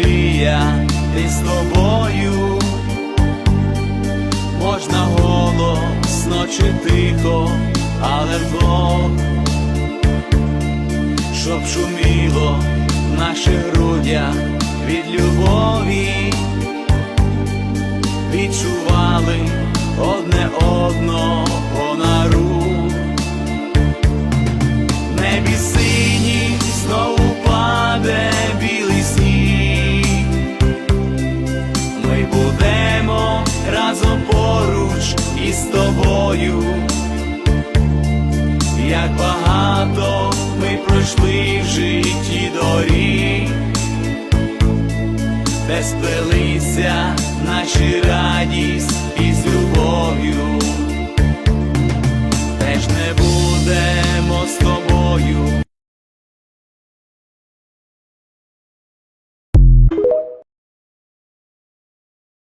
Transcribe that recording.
мріяти з тобою, можна голосно чи тихо, але вдвох, щоб шуміло в наших грудях від любові, відчували одне одного тобою, як багато ми пройшли в житті дорі, де сплелися наші радість із любов'ю, теж не.